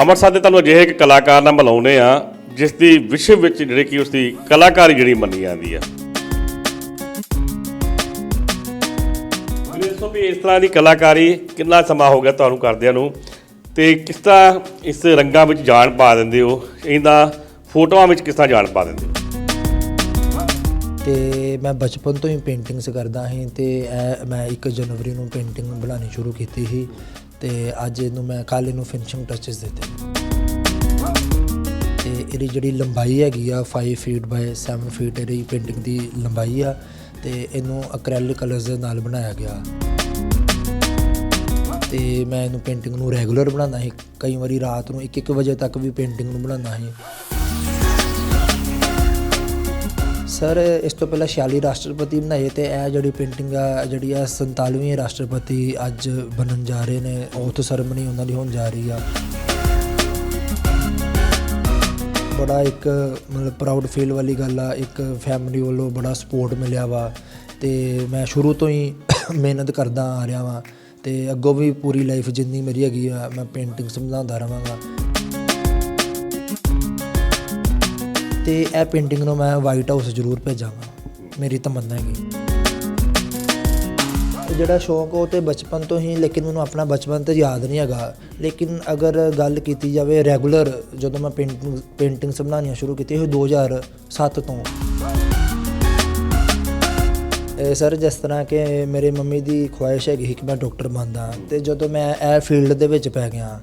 ਅੰਮ੍ਰਿਤਸਰ ਦੇ ਤੁਹਾਨੂੰ ਅਜਿਹੇ ਇੱਕ ਕਲਾਕਾਰ ਨਾਲ ਮਿਲਾਉਂਦੇ ਆ ਜਿਸ ਦੀ ਵਿਸ਼ਵ ਵਿੱਚ ਜਿਹੜੀ ਕਿ ਉਸ ਦੀ ਕਲਾਕਾਰੀ ਜਿਹੜੀ ਮੰਨੀ ਜਾਂਦੀ ਆ। ਮੈਨੂੰ ਵੀ ਇਸ ਤਰ੍ਹਾਂ ਦੀ ਕਲਾਕਾਰੀ ਕਿੰਨਾ ਸਮਾਂ ਹੋ ਗਿਆ ਤੁਹਾਨੂੰ ਕਰਦਿਆਂ ਨੂੰ? ਤੇ ਕਿਸ ਤਰ੍ਹਾਂ ਇਸ ਰੰਗਾਂ ਵਿੱਚ ਜਾਨ ਪਾ ਦਿੰਦੇ ਹੋ? ਇਹਦਾ ਫੋਟੋਆਂ ਵਿੱਚ ਕਿਸ ਤਰ੍ਹਾਂ ਜਾਨ ਪਾ ਦਿੰਦੇ ਹੋ? ਤੇ ਮੈਂ ਬਚਪਨ ਤੋਂ ਹੀ ਪੇਂਟਿੰਗਸ ਕਰਦਾ ਸੀ ਤੇ ਇਹ ਮੈਂ 1 ਜਨਵਰੀ ਨੂੰ ਪੇਂਟਿੰਗ ਬਣਾਉਣੀ ਸ਼ੁਰੂ ਕੀਤੀ ਸੀ। ਤੇ ਅੱਜ ਇਹਨੂੰ ਮੈਂ ਕੱਲ੍ਹ ਇਹਨੂੰ ਫਿਨਿਸ਼ਿੰਗ ਟੱਚਸ ਦਿੱਤੇ ਤੇ ਇਹਦੀ ਜਿਹੜੀ ਲੰਬਾਈ ਹੈਗੀ ਆ 5 ਫੀਟ ਬਾਈ 7 ਫੀਟ ਇਹਦੀ ਪੇਂਟਿੰਗ ਦੀ ਲੰਬਾਈ ਆ ਤੇ ਇਹਨੂੰ ਐਕ੍ਰੈਲਿਕ ਕਲਰਸ ਦੇ ਨਾਲ ਬਣਾਇਆ ਗਿਆ। ਤੇ ਮੈਂ ਇਹਨੂੰ ਪੇਂਟਿੰਗ ਨੂੰ ਰੈਗੂਲਰ ਬਣਾਉਂਦਾ ਸੀ। ਕਈ ਵਾਰੀ ਰਾਤ ਨੂੰ 1-1 ਵਜੇ ਤੱਕ ਵੀ ਪੇਂਟਿੰਗ ਨੂੰ ਬਣਾਉਂਦਾ ਸੀ। ਸਰ, ਇਸ ਤੋਂ ਪਹਿਲਾਂ 46 ਰਾਸ਼ਟਰਪਤੀ ਬਣਾਏ ਤੇ ਇਹ ਜਿਹੜੀ ਪੇਂਟਿੰਗ ਆ, ਜਿਹੜੀ ਆ 47ਵੀਂ ਰਾਸ਼ਟਰਪਤੀ ਅੱਜ ਬਣਨ ਜਾ ਰਹੇ ਨੇ ਓਥ ਸਰਮਨੀ ਉਹਨਾਂ ਦੀ ਹੋਣ ਜਾ ਰਹੀ ਆ। ਬੜਾ ਇੱਕ ਮਤਲਬ ਪ੍ਰਾਊਡ ਫੀਲ ਵਾਲੀ ਗੱਲ ਆ, ਇੱਕ ਫੈਮਿਲੀ ਵੱਲੋਂ ਬੜਾ ਸਪੋਰਟ ਮਿਲਿਆ ਵਾ ਤੇ ਮੈਂ ਸ਼ੁਰੂ ਤੋਂ ਹੀ ਮਿਹਨਤ ਕਰਦਾ ਆ ਰਿਹਾ ਵਾਂ ਤੇ ਅੱਗੋਂ ਵੀ ਪੂਰੀ ਲਾਈਫ ਜਿੰਨੀ ਮੇਰੀ ਹੈਗੀ ਆ, ਮੈਂ ਪੇਂਟਿੰਗ ਸਮਝਾਉਂਦਾ ਰਵਾਂਗਾ। ਤੇ ਇਹ ਪੇਂਟਿੰਗ ਨੂੰ ਮੈਂ ਵਾਈਟ ਹਾਊਸ ਜ਼ਰੂਰ ਭੇਜਾਂਗਾ। ਮੇਰੀ ਤਮੰਨਾ ਹੈਗੀ। ਜਿਹੜਾ ਸ਼ੌਕ ਉਹ ਤੇ ਬਚਪਨ ਤੋਂ ਹੀ, ਲੇਕਿਨ ਮੈਨੂੰ ਆਪਣਾ ਬਚਪਨ ਤੇ ਯਾਦ ਨਹੀਂ ਹੈਗਾ। ਲੇਕਿਨ ਅਗਰ ਗੱਲ ਕੀਤੀ ਜਾਵੇ ਰੈਗੂਲਰ ਜਦੋਂ ਮੈਂ ਪੇਂਟਿੰਗ ਪੇਂਟਿੰਗਸ ਬਣਾਉਣੀਆਂ ਸ਼ੁਰੂ ਕੀਤੀ ਸੀ 2007 ਤੋਂ। ਸਰ ਜਿਸ ਤਰ੍ਹਾਂ ਕਿ ਮੇਰੇ ਮੰਮੀ ਦੀ ਖੁਆਇਸ਼ ਹੈਗੀ ਸੀ ਕਿ ਮੈਂ ਡਾਕਟਰ ਬਣਦਾ, ਤੇ ਜਦੋਂ ਮੈਂ ਇਹ ਫੀਲਡ ਦੇ ਵਿੱਚ ਪੈ ਗਿਆ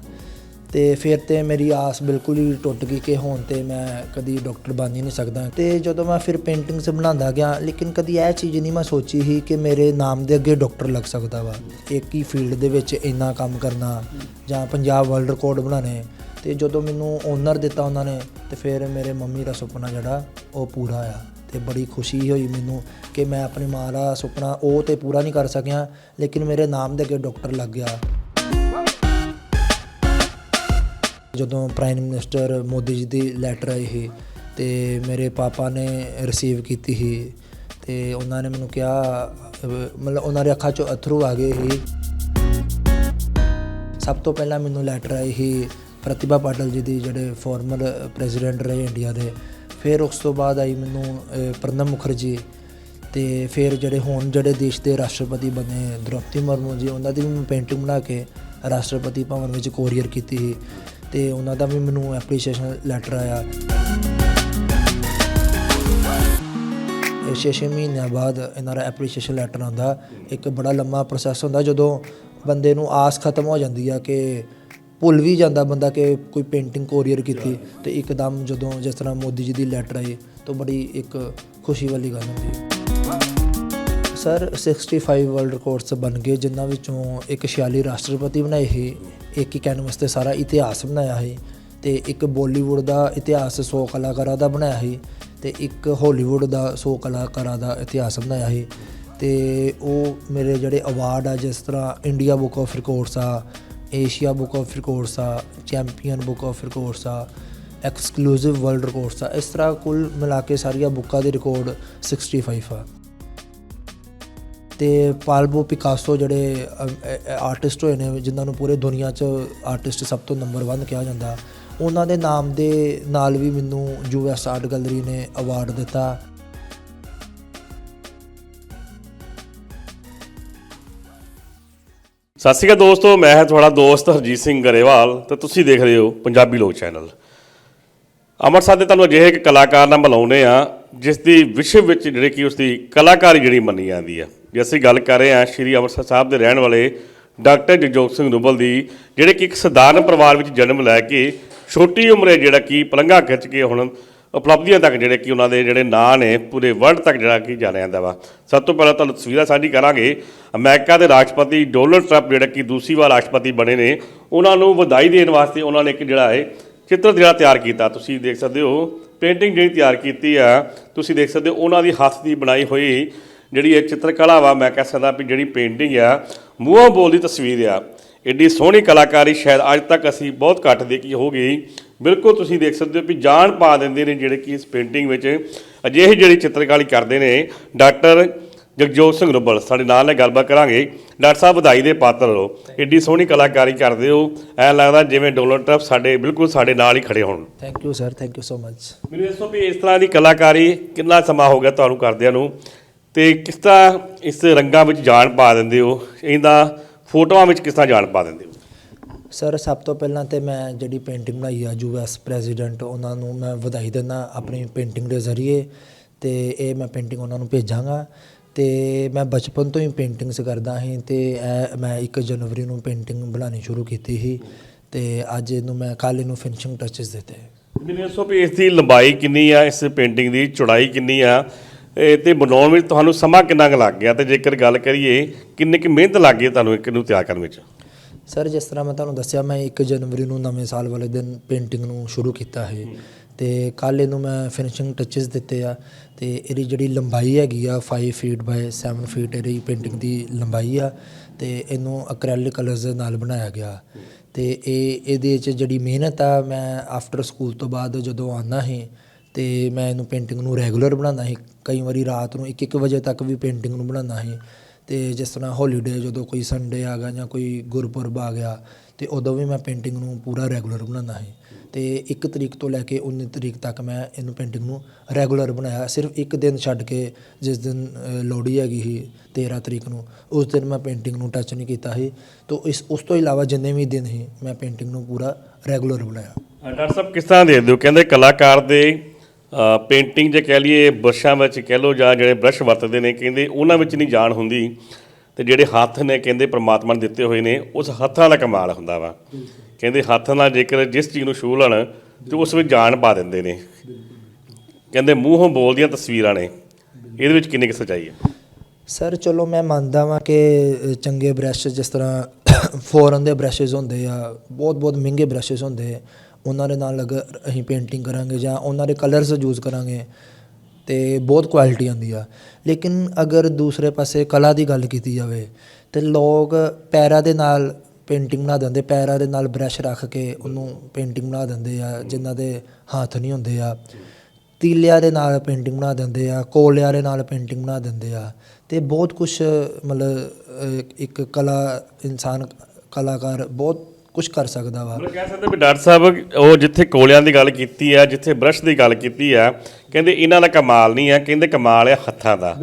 ਤੇ ਫਿਰ ਤੇ ਮੇਰੀ ਆਸ ਬਿਲਕੁਲ ਹੀ ਟੁੱਟ ਗਈ ਕਿ ਹੁਣ ਤੇ ਮੈਂ ਕਦੀ ਡਾਕਟਰ ਬਣ ਹੀ ਨਹੀਂ ਸਕਦਾ। ਤੇ ਜਦੋਂ ਮੈਂ ਫਿਰ ਪੇਂਟਿੰਗਸ ਬਣਾਉਂਦਾ ਗਿਆ, ਲੇਕਿਨ ਕਦੀ ਇਹ ਚੀਜ਼ ਨਹੀਂ ਮੈਂ ਸੋਚੀ ਸੀ ਕਿ ਮੇਰੇ ਨਾਮ ਦੇ ਅੱਗੇ ਡਾਕਟਰ ਲੱਗ ਸਕਦਾ ਵਾ। ਇੱਕ ਹੀ ਫੀਲਡ ਦੇ ਵਿੱਚ ਇੰਨਾ ਕੰਮ ਕਰਨਾ ਜਾਂ ਪੰਜਾਬ ਵਰਲਡ ਰਿਕਾਰਡ ਬਣਾਣੇ ਤੇ ਜਦੋਂ ਮੈਨੂੰ ਓਨਰ ਦਿੱਤਾ ਉਹਨਾਂ ਨੇ, ਤੇ ਫਿਰ ਮੇਰੇ ਮੰਮੀ ਦਾ ਸੁਪਨਾ ਜਿਹੜਾ, ਉਹ ਪੂਰਾ ਆ ਤੇ ਬੜੀ ਖੁਸ਼ੀ ਹੋਈ ਮੈਨੂੰ ਕਿ ਮੈਂ ਆਪਣੀ ਮਾਂ ਦਾ ਸੁਪਨਾ ਉਹ ਤੇ ਪੂਰਾ ਨਹੀਂ ਕਰ ਸਕਿਆ, ਲੇਕਿਨ ਮੇਰੇ ਨਾਮ ਦੇ ਅੱਗੇ ਡਾਕਟਰ ਲੱਗ ਗਿਆ। ਜਦੋਂ ਪ੍ਰਾਈਮ ਮਿਨਿਸਟਰ ਮੋਦੀ ਜੀ ਦੀ ਲੈਟਰ ਆਈ ਸੀ ਤੇ ਮੇਰੇ ਪਾਪਾ ਨੇ ਰਿਸੀਵ ਕੀਤੀ ਸੀ ਤੇ ਉਹਨਾਂ ਨੇ ਮੈਨੂੰ ਕਿਹਾ, ਮਤਲਬ ਉਹਨਾਂ ਦੇ ਅੱਖਾਂ 'ਚੋਂ ਅਥਰੂ ਆ ਗਏ ਸੀ। ਸਭ ਤੋਂ ਪਹਿਲਾਂ ਮੈਨੂੰ ਲੈਟਰ ਆਈ ਸੀ ਪ੍ਰਤਿਭਾ ਪਾਟਲ ਜੀ ਦੀ, ਜਿਹੜੇ ਫਾਰਮਰ ਪ੍ਰੈਜ਼ੀਡੈਂਟ ਰਹੇ ਇੰਡੀਆ ਦੇ। ਫਿਰ ਉਸ ਤੋਂ ਬਾਅਦ ਆਈ ਮੈਨੂੰ ਪ੍ਰਣਬ ਮੁਖਰਜੀ ਤੇ ਫਿਰ ਜਿਹੜੇ ਹੁਣ ਜਿਹੜੇ ਦੇਸ਼ ਦੇ ਰਾਸ਼ਟਰਪਤੀ ਬਣੇ ਦ੍ਰੋਪਦੀ ਮੁਰਮੂ ਜੀ, ਉਹਨਾਂ ਦੀ ਵੀ ਮੈਂ ਪੇਂਟਿੰਗ ਬਣਾ ਕੇ ਰਾਸ਼ਟਰਪਤੀ ਭਵਨ ਵਿੱਚ ਕੋਰੀਅਰ ਕੀਤੀ ਸੀ। ਤੇ ਉਹਨਾਂ ਦਾ ਵੀ ਮੈਨੂੰ ਐਪਰੀਸ਼ੀਏਸ਼ਨ ਲੈਟਰ ਆਇਆ। ਇਹ ਛੇ ਛੇ ਮਹੀਨਿਆਂ ਬਾਅਦ ਇਹਨਾਂ ਦਾ ਐਪਰੀਸ਼ੀਏਸ਼ਨ ਲੈਟਰ ਆਉਂਦਾ। ਇੱਕ ਬੜਾ ਲੰਮਾ ਪ੍ਰੋਸੈਸ ਹੁੰਦਾ ਜਦੋਂ ਬੰਦੇ ਨੂੰ ਆਸ ਖਤਮ ਹੋ ਜਾਂਦੀ ਆ ਕਿ ਭੁੱਲ ਵੀ ਜਾਂਦਾ ਬੰਦਾ ਕਿ ਕੋਈ ਪੇਂਟਿੰਗ ਕੋਰੀਅਰ ਕੀਤੀ। ਤੇ ਇੱਕਦਮ ਜਦੋਂ ਜਿਸ ਤਰ੍ਹਾਂ ਮੋਦੀ ਜੀ ਦੀ ਲੈਟਰ ਆਈ, ਤਾਂ ਬੜੀ ਇੱਕ ਖੁਸ਼ੀ ਵਾਲੀ ਗੱਲ ਹੁੰਦੀ ਹੈ ਸਰ 65 ਵਰਲਡ ਰਿਕਾਰਡਸ ਬਣ ਗਏ, ਜਿਨ੍ਹਾਂ ਵਿੱਚੋਂ ਇੱਕ 46 ਰਾਸ਼ਟਰਪਤੀ ਬਣਾਏ ਸੀ, ਇੱਕ ਹੀ ਕੈਨਵਸ ਤੇ ਸਾਰਾ ਇਤਿਹਾਸ ਬਣਾਇਆ ਸੀ, ਤੇ ਇੱਕ ਬਾਲੀਵੁੱਡ ਦਾ ਇਤਿਹਾਸ 100 ਕਲਾਕਾਰਾਂ ਦਾ ਬਣਾਇਆ ਸੀ, ਤੇ ਇੱਕ ਹਾਲੀਵੁੱਡ ਦਾ 100 ਕਲਾਕਾਰਾਂ ਦਾ ਇਤਿਹਾਸ ਬਣਾਇਆ ਸੀ, ਤੇ ਉਹ ਮੇਰੇ ਜਿਹੜੇ ਅਵਾਰਡ ਆ, ਜਿਸ ਤਰ੍ਹਾਂ ਇੰਡੀਆ ਬੁੱਕ ਆਫ ਰਿਕਾਰਡਸ ਆ ਏਸ਼ੀਆ ਬੁੱਕ ਆਫ ਰਿਕਾਰਡਸ ਆ ਚੈਂਪੀਅਨ ਬੁੱਕ ਆਫ ਰਿਕਾਰਡਸ ਆ ਐਕਸਕਲੂਸਿਵ ਵਰਲਡ ਰਿਕਾਰਡਸ ਆ, ਇਸ ਤਰ੍ਹਾਂ ਕੁੱਲ ਮਿਲਾ ਕੇ ਸਾਰੀਆਂ ਬੁੱਕਾਂ ਦੇ ਰਿਕਾਰਡ 65 ਆ। ਤੇ ਪਾਲਬੋ ਪਿਕਾਸੋ ਜਿਹੜੇ ਆਰਟਿਸਟ ਹੋਏ ਨੇ, ਜਿਨ੍ਹਾਂ ਨੂੰ ਪੂਰੇ ਦੁਨੀਆ 'ਚ ਆਰਟਿਸਟ ਸਭ ਤੋਂ ਨੰਬਰ 1 ਕਿਹਾ ਜਾਂਦਾ, ਉਹਨਾਂ ਦੇ ਨਾਮ ਦੇ ਨਾਲ ਵੀ ਮੈਨੂੰ ਯੂਐਸ ਆਰਟ ਗੈਲਰੀ ਨੇ ਅਵਾਰਡ ਦਿੱਤਾ। ਸਤਿ ਸ਼੍ਰੀ ਅਕਾਲ ਦੋਸਤੋ, ਮੈਂ ਹਾਂ ਤੁਹਾਡਾ ਦੋਸਤ ਹਰਜੀਤ ਸਿੰਘ ਗਰੇਵਾਲ ਤੇ ਤੁਸੀਂ ਦੇਖ ਰਹੇ ਹੋ ਪੰਜਾਬੀ ਲੋਕ ਚੈਨਲ। ਅੰਮ੍ਰਿਤਸਰ ਦੇ ਤੁਹਾਨੂੰ ਅਜਿਹੇ ਇੱਕ ਕਲਾਕਾਰ ਨਾਲ ਮਿਲਾਉਂਦੇ ਆ ਜਿਸ ਦੀ ਵਿਸ਼ਵ ਵਿੱਚ ਜਿਹੜੇ ਕਿ ਉਸ ਦੀ ਕਲਾਕਾਰੀ ਜਿਹੜੀ ਮੰਨੀ ਜਾਂਦੀ ਆ ਜੇ ਅਸੀਂ ਗੱਲ ਕਰ ਰਹੇ ਹਾਂ ਸ਼੍ਰੀ ਅੰਮ੍ਰਿਤਸਰ ਸਾਹਿਬ ਦੇ ਰਹਿਣ ਵਾਲੇ ਡਾਕਟਰ ਜਗਜੋਤ ਸਿੰਘ ਰੁਬਲ ਦੀ, ਜਿਹੜੇ ਕਿ ਇੱਕ ਸਧਾਰਨ ਪਰਿਵਾਰ ਵਿੱਚ ਜਨਮ ਲੈ ਕੇ ਛੋਟੀ ਉਮਰੇ ਜਿਹੜਾ ਕਿ ਪਲੰਘਾ ਖਿੱਚ ਕੇ ਹੁਣ ਉਪਲਬਧੀਆਂ ਤੱਕ ਜਿਹੜੇ ਕਿ ਉਹਨਾਂ ਦੇ ਜਿਹੜੇ ਨਾਂ ਨੇ, ਪੂਰੇ ਵਰਲਡ ਤੱਕ ਜਿਹੜਾ ਕਿ ਜਾਣਿਆ ਜਾਂਦਾ ਵਾ। ਸਭ ਤੋਂ ਪਹਿਲਾਂ ਤੁਹਾਨੂੰ ਤਸਵੀਰਾਂ ਸਾਂਝੀ ਕਰਾਂਗੇ। ਅਮਰੀਕਾ ਦੇ ਰਾਸ਼ਟਰਪਤੀ ਡੋਨਲਡ ਟਰੰਪ ਜਿਹੜਾ ਕਿ ਦੂਸਰੀ ਵਾਰ ਰਾਸ਼ਟਰਪਤੀ ਬਣੇ ਨੇ, ਉਹਨਾਂ ਨੂੰ ਵਧਾਈ ਦੇਣ ਵਾਸਤੇ ਉਹਨਾਂ ਨੇ ਇੱਕ ਜਿਹੜਾ ਹੈ ਚਿੱਤਰ ਜਿਹੜਾ ਤਿਆਰ ਕੀਤਾ। ਤੁਸੀਂ ਦੇਖ ਸਕਦੇ ਹੋ, ਪੇਂਟਿੰਗ ਜਿਹੜੀ ਤਿਆਰ ਕੀਤੀ ਆ, ਤੁਸੀਂ ਦੇਖ ਸਕਦੇ ਹੋ, ਉਹਨਾਂ ਦੀ ਹੱਥ ਦੀ ਬਣਾਈ ਹੋਈ ਜਿਹੜੀ ਇਹ ਚਿੱਤਰਕਲਾ ਵਾ ਮੈਂ ਕਹਿ ਸਕਦਾ ਵੀ ਜਿਹੜੀ ਪੇਂਟਿੰਗ ਆ ਮੂੰਹੋਂ ਬੋਲਦੀ ਤਸਵੀਰ ਆ। ਏਡੀ ਸੋਹਣੀ ਕਲਾਕਾਰੀ ਸ਼ਾਇਦ ਅੱਜ ਤੱਕ ਅਸੀਂ ਬਹੁਤ ਘੱਟ ਦੇਖੀ ਹੋਗੀ ਬਿਲਕੁਲ ਤੁਸੀਂ ਦੇਖ ਸਕਦੇ ਹੋ ਵੀ ਜਾਨ ਪਾ ਦਿੰਦੇ ਨੇ ਜਿਹੜੇ ਕਿ ਇਸ ਪੇਂਟਿੰਗ ਵਿੱਚ। ਅਜਿਹੀ ਜਿਹੜੀ ਚਿੱਤਰਕਾਰੀ ਕਰਦੇ ਨੇ ਡਾਕਟਰ ਜਗਜੋਤ ਸਿੰਘ ਰੁੱਬਲ ਸਾਡੇ ਨਾਲ ਨੇ ਗੱਲਬਾਤ ਕਰਾਂਗੇ। ਡਾਕਟਰ ਸਾਹਿਬ ਵਧਾਈ ਦੇ ਪਾਤਰ ਹੋ। ਏਡੀ ਸੋਹਣੀ ਕਲਾਕਾਰੀ ਕਰਦੇ ਹੋ। ਐ ਲੱਗਦਾ ਜਿਵੇਂ ਡੋਨਲਡ ਟਰੰਪ ਸਾਡੇ ਬਿਲਕੁਲ ਸਾਡੇ ਨਾਲ ਹੀ ਖੜੇ ਹੋਣ। Thank you sir thank you so much ਮੈਨੂੰ ਦੱਸੋ ਵੀ ਇਸ ਤਰ੍ਹਾਂ ਦੀ ਕਲਾਕਾਰੀ ਕਿੰਨਾ ਸਮਾਂ ਹੋ ਗਿਆ ਤੁਹਾਨੂੰ ਕਰਦਿਆਂ ਨੂੰ? ਤੇ ਕਿਸ ਤਰ੍ਹਾਂ ਇਸ ਰੰਗਾਂ ਵਿੱਚ ਜਾਨ ਪਾ ਦਿੰਦੇ ਹੋ? ਇਹਦਾ ਫੋਟੋਆਂ ਵਿੱਚ ਕਿਸ ਤਰ੍ਹਾਂ ਜਾਨ ਪਾ ਦਿੰਦੇ ਹੋ? ਸਰ ਸਭ ਤੋਂ ਪਹਿਲਾਂ ਤੇ ਮੈਂ ਜਿਹੜੀ ਪੇਂਟਿੰਗ ਬਣਾਈ ਆ ਯੂਐਸ ਪ੍ਰੈਜ਼ੀਡੈਂਟ ਉਹਨਾਂ ਨੂੰ ਮੈਂ ਵਧਾਈ ਦਿੰਦਾ ਆਪਣੀ ਪੇਂਟਿੰਗ ਦੇ ਜ਼ਰੀਏ ਤੇ ਇਹ ਮੈਂ ਪੇਂਟਿੰਗ ਉਹਨਾਂ ਨੂੰ ਭੇਜਾਂਗਾ ਤੇ ਮੈਂ ਬਚਪਨ ਤੋਂ ਹੀ ਪੇਂਟਿੰਗਸ ਕਰਦਾ ਸੀ ਤੇ ਇਹ ਮੈਂ 1 ਜਨਵਰੀ ਨੂੰ ਪੇਂਟਿੰਗ ਬਣਾਉਣੀ ਸ਼ੁਰੂ ਕੀਤੀ ਸੀ ਤੇ ਅੱਜ ਇਹਨੂੰ ਮੈਂ ਕੱਲ੍ਹ ਇਹਨੂੰ ਫਿਨਿਸ਼ਿੰਗ ਟੱਚਸ ਦਿੱਤੇ। ਮੈਨੂੰ ਦੱਸੋ ਵੀ ਇਸ ਦੀ ਲੰਬਾਈ ਕਿੰਨੀ ਆ? ਇਸ ਪੇਂਟਿੰਗ ਦੀ ਚੌੜਾਈ ਕਿੰਨੀ ਆ? ਤੇ ਬਣਾਉਣ ਵਿੱਚ ਤੁਹਾਨੂੰ ਸਮਾਂ ਕਿੰਨਾ ਕੁ ਲੱਗ ਗਿਆ ਤੇ ਜੇਕਰ ਗੱਲ ਕਰੀਏ ਕਿੰਨੀ ਕੁ ਮਿਹਨਤ ਲੱਗ ਗਈ ਤੁਹਾਨੂੰ ਇੱਕ ਨੂੰ ਤਿਆਰ ਕਰਨ ਵਿੱਚ? ਸਰ ਜਿਸ ਤਰ੍ਹਾਂ ਮੈਂ ਤੁਹਾਨੂੰ ਦੱਸਿਆ ਮੈਂ 1 ਜਨਵਰੀ ਨੂੰ ਨਵੇਂ ਸਾਲ ਵਾਲੇ ਦਿਨ ਪੇਂਟਿੰਗ ਨੂੰ ਸ਼ੁਰੂ ਕੀਤਾ ਹੈ ਤੇ ਕੱਲ੍ਹ ਇਹਨੂੰ ਮੈਂ ਫਿਨਿਸ਼ਿੰਗ ਟੱਚਸ ਦਿੱਤੇ ਆ ਤੇ ਇਹਦੀ ਜਿਹੜੀ ਲੰਬਾਈ ਹੈਗੀ ਆ 5 ਫੀਟ ਬਾਏ 7 ਫੀਟ ਇਹਦੀ ਪੇਂਟਿੰਗ ਦੀ ਲੰਬਾਈ ਆ ਤੇ ਇਹਨੂੰ ਅਕ੍ਰੈਲਿਕ ਕਲਰਸ ਦੇ ਨਾਲ ਬਣਾਇਆ ਗਿਆ। ਤੇ ਇਹ ਇਹਦੇ 'ਚ ਜਿਹੜੀ ਮਿਹਨਤ ਆ ਮੈਂ ਆਫਟਰ ਸਕੂਲ ਤੋਂ ਬਾਅਦ ਜਦੋਂ ਆਉਂਦਾ ਸੀ ਅਤੇ ਮੈਂ ਇਹਨੂੰ ਪੇਂਟਿੰਗ ਨੂੰ ਰੈਗੂਲਰ ਬਣਾਉਂਦਾ ਸੀ। ਕਈ ਵਾਰੀ ਰਾਤ ਨੂੰ 1-1 ਵਜੇ ਤੱਕ ਵੀ ਪੇਂਟਿੰਗ ਨੂੰ ਬਣਾਉਂਦਾ ਸੀ। ਅਤੇ ਜਿਸ ਤਰ੍ਹਾਂ ਹੋਲੀਡੇ ਜਦੋਂ ਕੋਈ ਸੰਡੇ ਆ ਗਿਆ ਜਾਂ ਕੋਈ ਗੁਰਪੁਰਬ ਆ ਗਿਆ ਅਤੇ ਉਦੋਂ ਵੀ ਮੈਂ ਪੇਂਟਿੰਗ ਨੂੰ ਪੂਰਾ ਰੈਗੂਲਰ ਬਣਾਉਂਦਾ ਸੀ। ਅਤੇ ਇੱਕ ਤਰੀਕ ਤੋਂ ਲੈ ਕੇ 19 ਤਰੀਕ ਤੱਕ ਮੈਂ ਇਹਨੂੰ ਪੇਂਟਿੰਗ ਨੂੰ ਰੈਗੂਲਰ ਬਣਾਇਆ। ਸਿਰਫ ਇੱਕ ਦਿਨ ਛੱਡ ਕੇ ਜਿਸ ਦਿਨ ਲੋਹੜੀ ਹੈਗੀ ਸੀ 13 ਤਰੀਕ ਨੂੰ, ਉਸ ਦਿਨ ਮੈਂ ਪੇਂਟਿੰਗ ਨੂੰ ਟੱਚ ਨਹੀਂ ਕੀਤਾ ਸੀ। ਤਾਂ ਇਸ, ਉਸ ਤੋਂ ਇਲਾਵਾ ਜਿੰਨੇ ਵੀ ਦਿਨ ਸੀ, ਮੈਂ ਪੇਂਟਿੰਗ ਨੂੰ ਪੂਰਾ ਰੈਗੂਲਰ ਬਣਾਇਆ। ਡਾਕਟਰ ਸਾਹਿਬ ਕਿਸ ਤਰ੍ਹਾਂ ਦੇ ਦਿਓ ਕਹਿੰਦੇ ਕਲਾਕਾਰ ਦੇ ਪੇਂਟਿੰਗ ਜੇ ਕਹਿ ਲਈਏ, ਬਰਸ਼ਾਂ ਵਿੱਚ ਕਹਿ ਲਓ ਜਾਂ ਜਿਹੜੇ ਬ੍ਰਸ਼ ਵਰਤਦੇ ਨੇ, ਕਹਿੰਦੇ ਉਹਨਾਂ ਵਿੱਚ ਨਹੀਂ ਜਾਣ ਹੁੰਦੀ। ਤੇ ਜਿਹੜੇ ਹੱਥ ਨੇ, ਕਹਿੰਦੇ ਪ੍ਰਮਾਤਮਾ ਨੇ ਦਿੱਤੇ ਹੋਏ ਨੇ, ਉਸ ਹੱਥਾਂ ਦਾ ਕਮਾਲ ਹੁੰਦਾ ਵਾ। ਕਹਿੰਦੇ ਹੱਥ ਨਾਲ ਜੇਕਰ ਜਿਸ ਚੀਜ਼ ਨੂੰ ਛੂਹ ਲੈਣ, ਤੇ ਉਸ ਵਿੱਚ ਜਾਨ ਪਾ ਦਿੰਦੇ ਨੇ। ਕਹਿੰਦੇ ਮੂੰਹੋਂ ਬੋਲਦੀਆਂ ਤਸਵੀਰਾਂ ਨੇ। ਇਹਦੇ ਵਿੱਚ ਕਿੰਨੀ ਕੁ ਸੱਚਾਈ ਹੈ? ਸਰ, ਚਲੋ ਮੈਂ ਮੰਨਦਾ ਵਾਂ ਕਿ ਚੰਗੇ ਬ੍ਰਸ਼ ਜਿਸ ਤਰ੍ਹਾਂ ਫੋਰਨ ਦੇ ਬ੍ਰਸ਼ਸ ਹੁੰਦੇ ਆ ਬਹੁਤ ਬਹੁਤ ਮਹਿੰਗੇ ਬ੍ਰਸ਼ਸ ਹੁੰਦੇ ਆ। ਉਹਨਾਂ ਦੇ ਨਾਲ ਅਗਰ ਅਸੀਂ ਪੇਂਟਿੰਗ ਕਰਾਂਗੇ ਜਾਂ ਉਹਨਾਂ ਦੇ ਕਲਰਸ ਯੂਜ਼ ਕਰਾਂਗੇ ਅਤੇ ਬਹੁਤ ਕੁਆਲਿਟੀ ਆਉਂਦੀ ਆ। ਲੇਕਿਨ ਅਗਰ ਦੂਸਰੇ ਪਾਸੇ ਕਲਾ ਦੀ ਗੱਲ ਕੀਤੀ ਜਾਵੇ, ਤਾਂ ਲੋਕ ਪੈਰਾਂ ਦੇ ਨਾਲ ਪੇਂਟਿੰਗ ਬਣਾ ਦਿੰਦੇ, ਪੈਰਾਂ ਦੇ ਨਾਲ ਬ੍ਰਸ਼ ਰੱਖ ਕੇ ਉਹਨੂੰ ਪੇਂਟਿੰਗ ਬਣਾ ਦਿੰਦੇ ਆ, ਜਿਨ੍ਹਾਂ ਦੇ ਹੱਥ ਨਹੀਂ ਹੁੰਦੇ ਆ। ਤੀਲਿਆਂ ਦੇ ਨਾਲ ਪੇਂਟਿੰਗ ਬਣਾ ਦਿੰਦੇ ਆ, ਕੋਲਿਆਂ ਦੇ ਨਾਲ ਪੇਂਟਿੰਗ ਬਣਾ ਦਿੰਦੇ ਆ। ਤੇ ਬਹੁਤ ਕੁਝ ਮਤਲਬ ਇੱਕ ਕਲਾ, ਇਨਸਾਨ ਕਲਾਕਾਰ ਬਹੁਤ ਕੁਝ ਕਰ ਸਕਦਾ ਵਾ। ਮਤਲਬ ਕਹਿ ਸਕਦੇ ਵੀ ਡਾਕਟਰ ਸਾਹਿਬ ਉਹ ਜਿੱਥੇ ਕੋਲਿਆਂ ਦੀ ਗੱਲ ਕੀਤੀ ਆ ਜਿੱਥੇ ਬ੍ਰਸ਼ ਦੀ ਗੱਲ ਕੀਤੀ ਆ ਕਹਿੰਦੇ ਇਹਨਾਂ ਦਾ ਕਮਾਲ ਨਹੀਂ ਆ ਕਹਿੰਦੇ ਕਮਾਲ ਆ ਹੱਥਾਂ ਦਾ।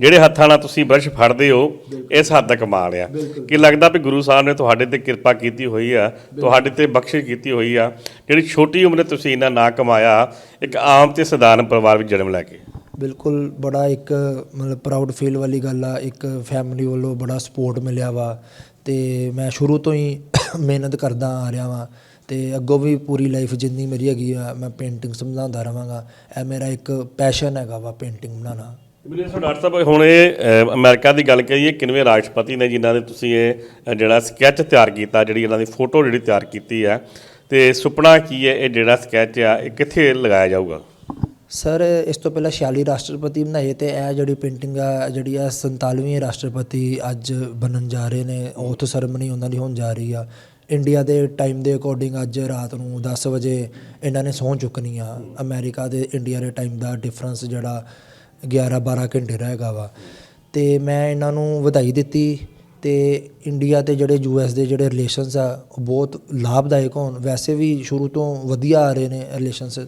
ਜਿਹੜੇ ਹੱਥਾਂ ਨਾਲ ਤੁਸੀਂ ਬ੍ਰਸ਼ ਫੜਦੇ ਹੋ ਇਸ ਹੱਦ ਦਾ ਕਮਾਲ ਆ। ਕਿ ਲੱਗਦਾ ਵੀ ਗੁਰੂ ਸਾਹਿਬ ਨੇ ਤੁਹਾਡੇ ਤੇ ਕਿਰਪਾ ਕੀਤੀ ਹੋਈ ਆ ਤੁਹਾਡੇ ਤੇ ਬਖਸ਼ਿਸ਼ ਕੀਤੀ ਹੋਈ ਆ। ਜਿਹੜੀ ਛੋਟੀ ਉਮਰੇ ਤੁਸੀਂ ਇਹਨਾਂ ਨਾ ਕਮਾਇਆ ਇੱਕ ਆਮ ਤੇ ਸਧਾਰਨ ਪਰਿਵਾਰ ਵਿੱਚ ਜਨਮ ਲੈ ਕੇ। ਬਿਲਕੁਲ ਬੜਾ ਇੱਕ ਮਤਲਬ ਪ੍ਰਾਊਡ ਫੀਲ ਵਾਲੀ ਗੱਲ ਆ। ਇੱਕ ਫੈਮਿਲੀ ਵੱਲੋਂ ਬੜਾ ਸਪੋਰਟ ਮਿਲਿਆ ਵਾ। ਤੇ ਮੈਂ ਸ਼ੁਰੂ ਤੋਂ ਹੀ ਮਿਹਨਤ ਕਰਦਾ ਆ ਰਿਹਾ ਵਾਂ ਅਤੇ ਅੱਗੋਂ ਵੀ ਪੂਰੀ ਲਾਈਫ ਜਿੰਨੀ ਮੇਰੀ ਹੈਗੀ ਆ ਮੈਂ ਪੇਂਟਿੰਗ ਸਮਝਾਉਂਦਾ ਰਹਾਂਗਾ ਇਹ ਮੇਰਾ ਇੱਕ ਪੈਸ਼ਨ ਹੈਗਾ ਵਾ ਪੇਂਟਿੰਗ ਬਣਾਉਣਾ। ਮੈਨੂੰ ਦੱਸੋ ਡਾਕਟਰ ਸਾਹਿਬ ਹੁਣ ਇਹ ਅ, ਅਮਰੀਕਾ ਦੀ ਗੱਲ ਕਰੀਏ ਕਿੰਨਵੇਂ ਰਾਸ਼ਟਰਪਤੀ ਨੇ ਜਿਨ੍ਹਾਂ ਦੇ ਤੁਸੀਂ ਇਹ ਅ, ਜਿਹੜਾ ਸਕੈਚ ਤਿਆਰ ਕੀਤਾ ਜਿਹੜੀ ਇਹਨਾਂ ਦੀ ਫੋਟੋ ਜਿਹੜੀ ਤਿਆਰ ਕੀਤੀ ਹੈ ਤੇ ਸੁਪਨਾ ਕੀ ਹੈ ਇਹ ਜਿਹੜਾ ਸਕੈਚ ਆ ਇਹ ਕਿੱਥੇ ਲਗਾਇਆ ਜਾਊਗਾ? ਸਰ, ਇਸ ਤੋਂ ਪਹਿਲਾਂ 46 ਰਾਸ਼ਟਰਪਤੀ ਬਣਾਏ ਤੇ ਇਹ ਜਿਹੜੀ ਪੇਂਟਿੰਗ ਆ, ਜਿਹੜੀ ਆ 47ਵੀਂ ਰਾਸ਼ਟਰਪਤੀ ਅੱਜ ਬਣਨ ਜਾ ਰਹੇ ਨੇ ਓਥ ਸਰਮਨੀ ਉਹਨਾਂ ਦੀ ਹੋਣ ਜਾ ਰਹੀ ਆ। ਇੰਡੀਆ ਦੇ ਟਾਈਮ ਦੇ ਅਕੋਰਡਿੰਗ ਅੱਜ ਰਾਤ ਨੂੰ 10 ਵਜੇ ਇਹਨਾਂ ਨੇ ਸਹੁੰ ਚੁੱਕਣੀ ਆ। ਅਮਰੀਕਾ ਦੇ ਇੰਡੀਆ ਦੇ ਟਾਈਮ ਦਾ ਡਿਫਰੈਂਸ ਜਿਹੜਾ 11 12 ਘੰਟੇ ਰਹੇਗਾ ਵਾ। ਤੇ ਮੈਂ ਇਹਨਾਂ ਨੂੰ ਵਧਾਈ ਦਿੱਤੀ ਤੇ ਇੰਡੀਆ ਤੇ ਜਿਹੜੇ ਯੂਐਸ ਦੇ ਜਿਹੜੇ ਰਿਲੇਸ਼ਨਸ ਆ, ਉਹ ਬਹੁਤ ਲਾਭਦਾਇਕ ਹੋਣ। ਵੈਸੇ ਵੀ ਸ਼ੁਰੂ ਤੋਂ ਵਧੀਆ ਆ ਰਹੇ ਨੇ ਰਿਲੇਸ਼ਨਸ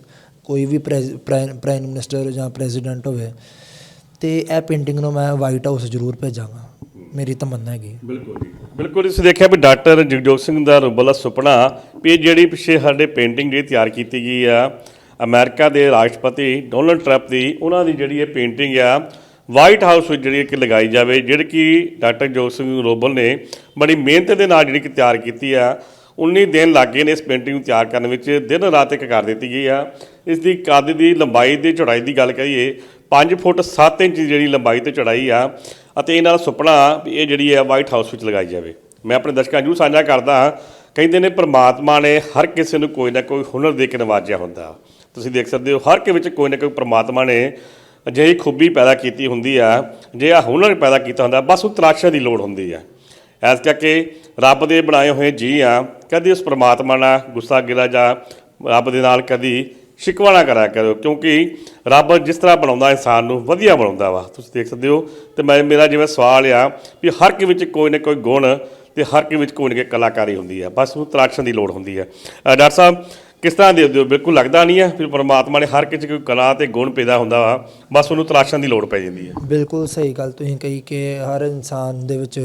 ਕੋਈ ਵੀ ਪ੍ਰੈਜ਼- ਪ੍ਰਾਈਮ ਪ੍ਰਾਈਮ ਮਿਨਿਸਟਰ ਜਾਂ ਪ੍ਰੈਜ਼ੀਡੈਂਟ ਹੋਵੇ, ਤੇ ਇਹ ਪੇਂਟਿੰਗ ਨੂੰ ਮੈਂ ਵਾਈਟ ਹਾਊਸ ਜ਼ਰੂਰ ਭੇਜਾਂਗਾ। ਮੇਰੀ ਤਮੰਨਾ ਹੈਗੀ ਬਿਲਕੁਲ ਜੀ। ਬਿਲਕੁਲ, ਤੁਸੀਂ ਦੇਖਿਆ ਵੀ ਡਾਕਟਰ ਜਗਜੋਤ ਸਿੰਘ ਦਾ ਰੁੱਬਲ ਦਾ ਸੁਪਨਾ ਵੀ ਇਹ ਜਿਹੜੀ ਪਿੱਛੇ ਸਾਡੇ ਪੇਂਟਿੰਗ ਜਿਹੜੀ ਤਿਆਰ ਕੀਤੀ ਗਈ ਆ, ਅਮਰੀਕਾ ਦੇ ਰਾਸ਼ਟਰਪਤੀ ਡੋਨਲਡ ਟਰੰਪ ਦੀ, ਉਹਨਾਂ ਦੀ ਜਿਹੜੀ ਇਹ ਪੇਂਟਿੰਗ ਆ ਵਾਈਟ ਹਾਊਸ ਵਿੱਚ ਜਿਹੜੀ ਕਿ ਲਗਾਈ ਜਾਵੇ, ਜਿਹੜੀ ਕਿ ਡਾਕਟਰ ਜੋਤ ਸਿੰਘ ਰੋਬਲ ਨੇ ਬੜੀ ਮਿਹਨਤ ਦੇ ਨਾਲ ਜਿਹੜੀ ਕਿ ਤਿਆਰ ਕੀਤੀ ਆ। 19 ਦਿਨ ਲੱਗੇ ਨੇ ਇਸ ਪੇਂਟਿੰਗ ਨੂੰ ਤਿਆਰ ਕਰਨ ਵਿੱਚ। ਦਿਨ ਰਾਤ ਇੱਕ ਕਰ ਦਿੱਤੀ ਗਈ ਆ। ਇਸ ਦੀ ਕੱਦ ਦੀ ਲੰਬਾਈ ਦੀ ਚੌੜਾਈ ਦੀ ਗੱਲ ਕਰੀਏ 5 ਫੁੱਟ 7 ਇੰਚ ਦੀ ਜਿਹੜੀ ਲੰਬਾਈ ਤੇ ਚੌੜਾਈ ਆ ਅਤੇ ਇਹਨਾਂ ਦਾ ਸੁਪਨਾ ਵੀ ਇਹ ਜਿਹੜੀ ਹੈ ਵਾਈਟ ਹਾਊਸ ਵਿੱਚ ਲਗਾਈ ਜਾਵੇ। ਮੈਂ ਆਪਣੇ ਦਰਸ਼ਕਾਂ ਨੂੰ ਸਾਂਝਾ ਕਰਦਾ ਹਾਂ। ਕਹਿੰਦੇ ਨੇ ਪ੍ਰਮਾਤਮਾ ਨੇ ਹਰ ਕਿਸੇ ਨੂੰ ਕੋਈ ਨਾ ਕੋਈ ਹੁਨਰ ਦੇ ਕੇ ਨਵਾਜਿਆ ਹੁੰਦਾ। ਤੁਸੀਂ ਦੇਖ ਸਕਦੇ ਹੋ, ਹਰ ਕੇ ਵਿੱਚ ਕੋਈ ਨਾ ਕੋਈ ਪ੍ਰਮਾਤਮਾ ਨੇ ਅਜਿਹੀ ਖੂਬੀ ਪੈਦਾ ਕੀਤੀ ਹੁੰਦੀ ਆ। ਜੇ ਆ ਹੁਨਰ ਪੈਦਾ ਕੀਤਾ ਹੁੰਦਾ, ਬਸ ਉਹ ਤਲਾਸ਼ਾਂ ਦੀ ਲੋੜ ਹੁੰਦੀ ਆ। ਐਸ ਕਰਕੇ ਰੱਬ ਦੇ ਬਣਾਏ ਹੋਏ ਜੀ ਆ, ਕਦੀ ਉਸ ਪ੍ਰਮਾਤਮਾ ਨਾਲ ਗੁੱਸਾ ਗਿਲਾ ਜਾਂ ਰੱਬ ਦੇ ਨਾਲ ਕਦੀ ਸ਼ਿਕਵਾ ਨਾ ਕਰਿਆ ਕਰੋ, ਕਿਉਂਕਿ ਰੱਬ ਜਿਸ ਤਰ੍ਹਾਂ ਬਣਾਉਂਦਾ, ਇਨਸਾਨ ਨੂੰ ਵਧੀਆ ਬਣਾਉਂਦਾ ਵਾ। ਤੁਸੀਂ ਦੇਖ ਸਕਦੇ ਹੋ, ਤੇ ਮੈਂ, ਮੇਰਾ ਜਿਵੇਂ ਸਵਾਲ ਆ ਵੀ ਹਰ ਇੱਕ ਵਿੱਚ ਕੋਈ ਨਾ ਕੋਈ ਗੁਣ ਤੇ ਹਰ ਇੱਕ ਵਿੱਚ ਕੋਈ ਨਾ ਕੋਈ ਕਲਾਕਾਰੀ ਹੁੰਦੀ ਆ, ਬਸ ਉਹਨੂੰ ਤਰਾਸ਼ਣ ਦੀ ਲੋੜ ਹੁੰਦੀ ਆ। ਡਾਕਟਰ ਸਾਹਿਬ, ਕਿਸ ਤਰ੍ਹਾਂ ਦੇ ਦਿਓ, ਬਿਲਕੁਲ ਲੱਗਦਾ ਨਹੀਂ ਆ ਵੀ ਪਰਮਾਤਮਾ ਨੇ ਹਰ ਕਿਸੇ 'ਚ ਕੋਈ ਕਲਾ ਤੇ ਗੁਣ ਪੈਦਾ ਹੁੰਦਾ ਵਾ, ਬਸ ਉਹਨੂੰ ਤਰਾਸ਼ਣ ਦੀ ਲੋੜ ਪੈ ਜਾਂਦੀ ਹੈ ਬਿਲਕੁਲ ਸਹੀ ਗੱਲ ਤੁਸੀਂ ਕਹੀ ਕਿ ਹਰ ਇਨਸਾਨ ਦੇ ਵਿੱਚ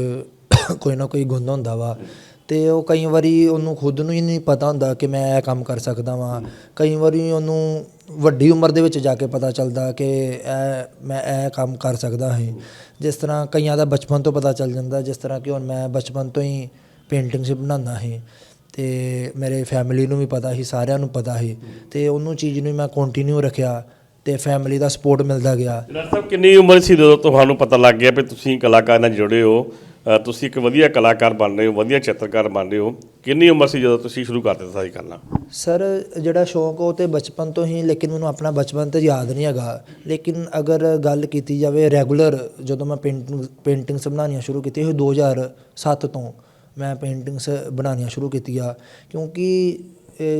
ਕੋਈ ਨਾ ਕੋਈ ਗੁਣ ਹੁੰਦਾ ਵਾ। ਅਤੇ ਉਹ ਕਈ ਵਾਰੀ ਉਹਨੂੰ ਖੁਦ ਨੂੰ ਹੀ ਨਹੀਂ ਪਤਾ ਹੁੰਦਾ ਕਿ ਮੈਂ ਇਹ ਕੰਮ ਕਰ ਸਕਦਾ ਵਾਂ। ਕਈ ਵਾਰੀ ਉਹਨੂੰ ਵੱਡੀ ਉਮਰ ਦੇ ਵਿੱਚ ਜਾ ਕੇ ਪਤਾ ਚੱਲਦਾ ਕਿ ਇਹ, ਮੈਂ ਇਹ ਕੰਮ ਕਰ ਸਕਦਾ ਹੈ ਜਿਸ ਤਰ੍ਹਾਂ ਕਈਆਂ ਦਾ ਬਚਪਨ ਤੋਂ ਪਤਾ ਚੱਲ ਜਾਂਦਾ, ਜਿਸ ਤਰ੍ਹਾਂ ਕਿ ਹੁਣ ਮੈਂ ਬਚਪਨ ਤੋਂ ਹੀ ਪੇਂਟਿੰਗਸ ਬਣਾਉਂਦਾ ਹੈ ਅਤੇ ਮੇਰੇ ਫੈਮਿਲੀ ਨੂੰ ਵੀ ਪਤਾ ਸੀ, ਸਾਰਿਆਂ ਨੂੰ ਪਤਾ ਸੀ। ਅਤੇ ਉਹਨੂੰ ਚੀਜ਼ ਨੂੰ ਮੈਂ ਕੰਟੀਨਿਊ ਰੱਖਿਆ ਅਤੇ ਫੈਮਿਲੀ ਦਾ ਸਪੋਰਟ ਮਿਲਦਾ ਗਿਆ। ਡਾਕਟਰ ਸਾਹਿਬ, ਕਿੰਨੀ ਉਮਰ ਸੀ ਜਦੋਂ ਤੁਹਾਨੂੰ ਪਤਾ ਲੱਗ ਗਿਆ ਵੀ ਤੁਸੀਂ ਕਲਾਕਾਰ ਨਾਲ ਜੁੜੇ ਹੋ? ਤੁਸੀਂ ਇੱਕ ਵਧੀਆ ਕਲਾਕਾਰ ਬਣ ਰਹੇ ਹੋ, ਵਧੀਆ ਚਿੱਤਰਕਾਰ ਬਣ ਰਹੇ ਹੋ। ਕਿੰਨੀ ਉਮਰ ਸੀ ਜਦੋਂ ਤੁਸੀਂ ਸ਼ੁਰੂ ਕਰ ਦਿੱਤਾ ਸੀ ਕਰਨਾ? ਸਰ, ਜਿਹੜਾ ਸ਼ੌਂਕ ਉਹ ਤੇ ਬਚਪਨ ਤੋਂ ਹੀ, ਲੇਕਿਨ ਮੈਨੂੰ ਆਪਣਾ ਬਚਪਨ ਤੇ ਯਾਦ ਨਹੀਂ ਹੈਗਾ। ਲੇਕਿਨ ਅਗਰ ਗੱਲ ਕੀਤੀ ਜਾਵੇ ਰੈਗੂਲਰ, ਜਦੋਂ ਮੈਂ ਪੇਂਟਿੰਗ, ਪੇਂਟਿੰਗਸ ਬਣਾਉਣੀਆਂ ਸ਼ੁਰੂ ਕੀਤੀ ਸੀ 2007 ਤੋਂ ਮੈਂ ਪੇਂਟਿੰਗਸ ਬਣਾਉਣੀਆਂ ਸ਼ੁਰੂ ਕੀਤੀਆਂ। ਕਿਉਂਕਿ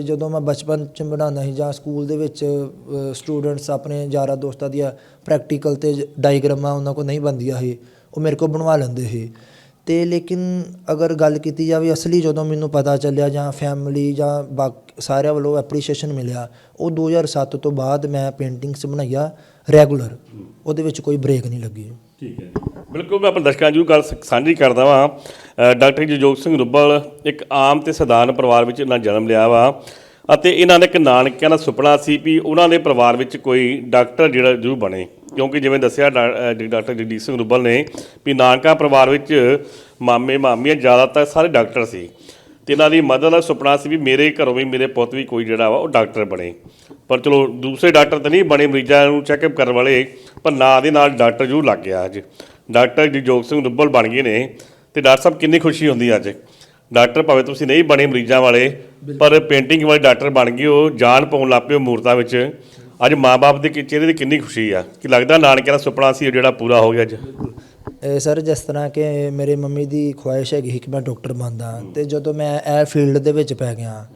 ਜਦੋਂ ਮੈਂ ਬਚਪਨ ਚ ਬਣਾਉਂਦਾ ਸੀ ਜਾਂ ਸਕੂਲ ਦੇ ਵਿੱਚ ਸਟੂਡੈਂਟਸ ਆਪਣੇ ਯਾਰਾਂ ਦੋਸਤਾਂ ਦੀਆਂ ਪ੍ਰੈਕਟੀਕਲ ਤੇ ਡਾਇਗਰਾਮਾਂ ਉਹਨਾਂ ਕੋਲ ਨਹੀਂ ਬਣਦੀਆਂ ਸੀ। ਉਹ ਮੇਰੇ ਕੋਲ ਬਣਵਾ ਲੈਂਦੇ ਸੀ। ਤੇ ਲੇਕਿਨ ਅਗਰ ਗੱਲ ਕੀਤੀ ਜਾਵੇ, ਅਸਲੀ ਜਦੋਂ ਮੈਨੂੰ ਪਤਾ ਚੱਲਿਆ ਜਾਂ ਫੈਮਿਲੀ ਜਾਂ ਬਾਕ, ਸਾਰਿਆਂ ਵੱਲੋਂ ਐਪਰੀਸ਼ੀਏਸ਼ਨ ਮਿਲਿਆ, ਉਹ 2007 ਤੋਂ ਬਾਅਦ ਮੈਂ ਪੇਂਟਿੰਗਸ ਬਣਾਈਆ ਰੈਗੂਲਰ ਉਹਦੇ ਵਿੱਚ ਕੋਈ ਬ੍ਰੇਕ ਨਹੀਂ ਲੱਗੀ। ਠੀਕ ਹੈ ਬਿਲਕੁਲ ਮੈਂ ਆਪਣੇ ਦਰਸ਼ਕਾਂ ਨੂੰ ਗੱਲ ਸ- ਸਾਂਝੀ ਕਰਦਾ ਵਾਂ। ਡਾਕਟਰ ਜਗਜੋਤ ਸਿੰਘ ਰੁੱਬਲ ਇੱਕ ਆਮ ਤੇ ਸਧਾਰਨ ਪਰਿਵਾਰ ਵਿੱਚ ਇਹਨਾਂ ਜਨਮ ਲਿਆ ਵਾ ਅਤੇ ਇਹਨਾਂ ਦਾ ਇੱਕ ਨਾਨਕਿਆਂ ਦਾ ਸੁਪਨਾ ਸੀ ਵੀ ਉਹਨਾਂ ਦੇ ਪਰਿਵਾਰ ਵਿੱਚ ਕੋਈ ਡਾਕਟਰ ਜਿਹੜਾ ਜ਼ਰੂਰ ਬਣੇ। ਕਿਉਂਕਿ ਜਿਵੇਂ ਦੱਸਿਆ ਡਾਕਟਰ ਜਗਦੀਪ ਸਿੰਘ ਰੁੱਬਲ ਨੇ ਵੀ ਨਾਨਕਾ ਪਰਿਵਾਰ ਵਿੱਚ ਮਾਮੇ ਮਾਮੀਆਂ ਜ਼ਿਆਦਾਤਰ ਸਾਰੇ ਡਾਕਟਰ ਸੀ। ਤੇ ਇਹਨਾਂ ਦੀ ਮਦਰ ਦਾ ਸੁਪਨਾ ਸੀ ਵੀ ਮੇਰੇ ਘਰੋਂ ਵੀ ਮੇਰੇ ਪੁੱਤ ਵੀ ਕੋਈ ਜਿਹੜਾ ਵਾ ਉਹ ਡਾਕਟਰ ਬਣੇ। ਪਰ ਚਲੋ ਦੂਸਰੇ ਡਾਕਟਰ ਤਾਂ ਨਹੀਂ ਬਣੇ ਮਰੀਜ਼ਾਂ ਨੂੰ ਚੈੱਕਅਪ ਕਰਨ ਵਾਲੇ ਪਰ ਨਾਂ ਦੇ ਨਾਲ ਡਾਕਟਰ ਜੂ ਲੱਗ ਗਿਆ ਅੱਜ। ਡਾਕਟਰ ਜਗਜੋਤ ਸਿੰਘ ਰੁੱਬਲ ਬਣ ਗਏ ਨੇ ਤੇ ਡਾਕਟਰ ਸਾਹਿਬ ਕਿੰਨੀ ਖੁਸ਼ੀ ਹੁੰਦੀ ਅੱਜ। ਡਾਕਟਰ ਭਾਵੇਂ ਤੁਸੀਂ ਨਹੀਂ ਬਣੇ ਮਰੀਜ਼ਾਂ ਵਾਲੇ ਪਰ ਪੇਂਟਿੰਗ ਵਾਲੇ ਡਾਕਟਰ ਬਣ ਗਏ ਹੋ ਜਾਨ ਪਾਉਣ ਹੋ ਮੂਰਤਾਂ ਵਿੱਚ। ਅੱਜ ਮਾਪੇ ਦੇ ਕਿ- ਚਿਹਰੇ ਤੇ ਕਿੰਨੀ ਖੁਸ਼ੀ ਆ, ਕਿ ਲੱਗਦਾ ਨਾਨਕਿਆਂ ਦਾ ਸੁਪਨਾ ਸੀ ਉਹ ਜਿਹੜਾ ਪੂਰਾ ਹੋ ਗਿਆ ਅੱਜ। ਇਹ ਸਰ, ਜਿਸ ਤਰ੍ਹਾਂ ਕਿ ਮੇਰੇ ਮੰਮੀ ਦੀ ਖੁਆਇਸ਼ ਹੈਗੀ ਸੀ ਕਿ ਮੈਂ ਡਾਕਟਰ ਬਣਦਾ, ਤੇ ਜਦੋਂ ਮੈਂ ਇਹ ਫੀਲਡ ਦੇ ਵਿੱਚ ਪੈ ਗਿਆ,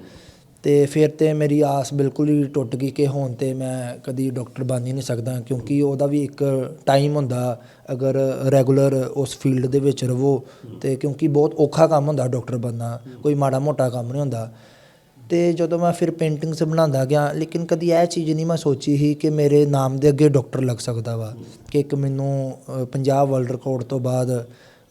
ਤੇ ਫਿਰ ਤੇ ਮੇਰੀ ਆਸ ਬਿਲਕੁਲ ਹੀ ਟੁੱਟ ਗਈ ਕਿ ਹੁਣ ਤੇ ਮੈਂ ਕਦੀ ਡਾਕਟਰ ਬਣ ਹੀ ਨਹੀਂ ਸਕਦਾ, ਕਿਉਂਕਿ ਉਹਦਾ ਵੀ ਇੱਕ ਟਾਈਮ ਹੁੰਦਾ, ਅਗਰ ਰੈਗੂਲਰ ਉਸ ਫੀਲਡ ਦੇ ਵਿੱਚ ਰਵੋ, ਤੇ ਕਿਉਂਕਿ ਬਹੁਤ ਔਖਾ ਕੰਮ ਹੁੰਦਾ ਡਾਕਟਰ ਬਣਨਾ, ਕੋਈ ਮਾੜਾ ਮੋਟਾ ਕੰਮ ਨਹੀਂ ਹੁੰਦਾ। ਅਤੇ ਜਦੋਂ ਮੈਂ ਫਿਰ ਪੇਂਟਿੰਗਸ ਬਣਾਉਂਦਾ ਗਿਆ, ਲੇਕਿਨ ਕਦੀ ਇਹ ਚੀਜ਼ ਨਹੀਂ ਮੈਂ ਸੋਚੀ ਸੀ ਕਿ ਮੇਰੇ ਨਾਮ ਦੇ ਅੱਗੇ ਡਾਕਟਰ ਲੱਗ ਸਕਦਾ ਵਾ, ਕਿ ਇੱਕ ਮੈਨੂੰ ਪੰਜਾਬ ਵਰਲਡ ਰਿਕਾਰਡ ਤੋਂ ਬਾਅਦ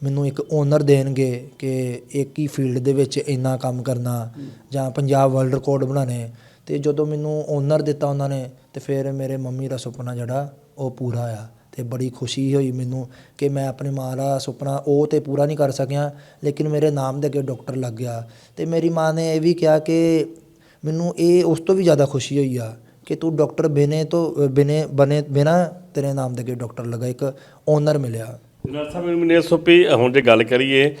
ਮੈਨੂੰ ਇੱਕ ਓਨਰ ਦੇਣਗੇ ਕਿ ਇੱਕ ਹੀ ਫੀਲਡ ਦੇ ਵਿੱਚ ਇੰਨਾ ਕੰਮ ਕਰਨਾ ਜਾਂ ਪੰਜਾਬ ਵਰਲਡ ਰਿਕਾਰਡ ਬਣਾਣੇ ਅਤੇ ਜਦੋਂ ਮੈਨੂੰ ਓਨਰ ਦਿੱਤਾ ਉਹਨਾਂ ਨੇ, ਤੇ ਫਿਰ ਮੇਰੇ ਮੰਮੀ ਦਾ ਸੁਪਨਾ ਜਿਹੜਾ ਉਹ ਪੂਰਾ ਹੋਇਆ। ਅਤੇ ਬੜੀ ਖੁਸ਼ੀ ਹੋਈ ਮੈਨੂੰ ਕਿ ਮੈਂ ਆਪਣੀ ਮਾਂ ਦਾ ਸੁਪਨਾ ਉਹ ਤਾਂ ਪੂਰਾ ਨਹੀਂ ਕਰ ਸਕਿਆ, ਲੇਕਿਨ ਮੇਰੇ ਨਾਮ ਦੇ ਅੱਗੇ ਡਾਕਟਰ ਲੱਗ ਗਿਆ। ਅਤੇ ਮੇਰੀ ਮਾਂ ਨੇ ਇਹ ਵੀ ਕਿਹਾ ਕਿ ਮੈਨੂੰ ਇਹ ਉਸ ਤੋਂ ਵੀ ਜ਼ਿਆਦਾ ਖੁਸ਼ੀ ਹੋਈ ਆ ਕਿ ਤੂੰ ਡਾਕਟਰ ਬਨੇ ਤੋਂ, ਬਿਨੇ, ਬਣੇ, ਬਿਨਾ ਤੇਰੇ ਨਾਮ ਦੇ ਅੱਗੇ ਡਾਕਟਰ ਲੱਗਾ, ਇੱਕ ਓਨਰ ਮਿਲਿਆ। ਜਨਾਬ ਮੈਨੂੰ ਇਹ ਸੋਪੀ ਹੁਣ ਜੇ ਗੱਲ ਕਰੀਏ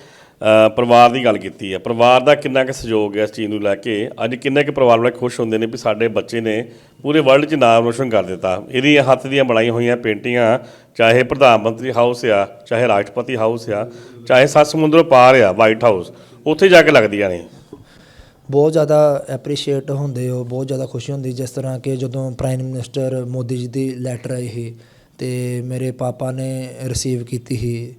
ਪਰਿਵਾਰ ਦੀ ਗੱਲ ਕੀਤੀ ਹੈ। ਪਰਿਵਾਰ ਦਾ ਕਿੰਨਾ ਕੁ ਸਹਿਯੋਗ ਹੈ ਇਸ ਚੀਜ਼ ਨੂੰ ਲੈ ਕੇ? ਅੱਜ ਕਿੰਨੇ ਕੁ ਪਰਿਵਾਰ ਵਾਲੇ ਖੁਸ਼ ਹੁੰਦੇ ਨੇ ਵੀ ਸਾਡੇ ਬੱਚੇ ਨੇ ਪੂਰੇ ਵਰਲਡ 'ਚ ਨਾਮ ਰੋਸ਼ਨ ਕਰ ਦਿੱਤਾ। ਇਹਦੀਆਂ ਹੱਥ ਦੀਆਂ ਬਣਾਈਆਂ ਹੋਈਆਂ ਪੇਂਟਿੰਗਾਂ, ਚਾਹੇ ਪ੍ਰਧਾਨ ਮੰਤਰੀ ਹਾਊਸ ਆ, ਚਾਹੇ ਰਾਸ਼ਟਰਪਤੀ ਹਾਊਸ ਆ, ਚਾਹੇ ਸੱਤ ਸਮੁੰਦਰੋਂ ਪਾਰ ਆ ਵਾਈਟ ਹਾਊਸ ਉੱਥੇ ਜਾ ਕੇ ਲੱਗਦੀਆਂ ਨੇ। ਬਹੁਤ ਜ਼ਿਆਦਾ ਐਪਰੀਸ਼ੀਏਟ ਹੁੰਦੇ ਹੋ ਬਹੁਤ ਜ਼ਿਆਦਾ ਖੁਸ਼ੀ ਹੁੰਦੀ ਜਿਸ ਤਰ੍ਹਾਂ ਕਿ ਜਦੋਂ ਪ੍ਰਾਈਮ ਮਿਨਿਸਟਰ ਮੋਦੀ ਜੀ ਦੀ ਲੈਟਰ ਆਈ ਸੀ ਤੇ ਮੇਰੇ ਪਾਪਾ ਨੇ ਰਿਸੀਵ ਕੀਤੀ ਸੀ।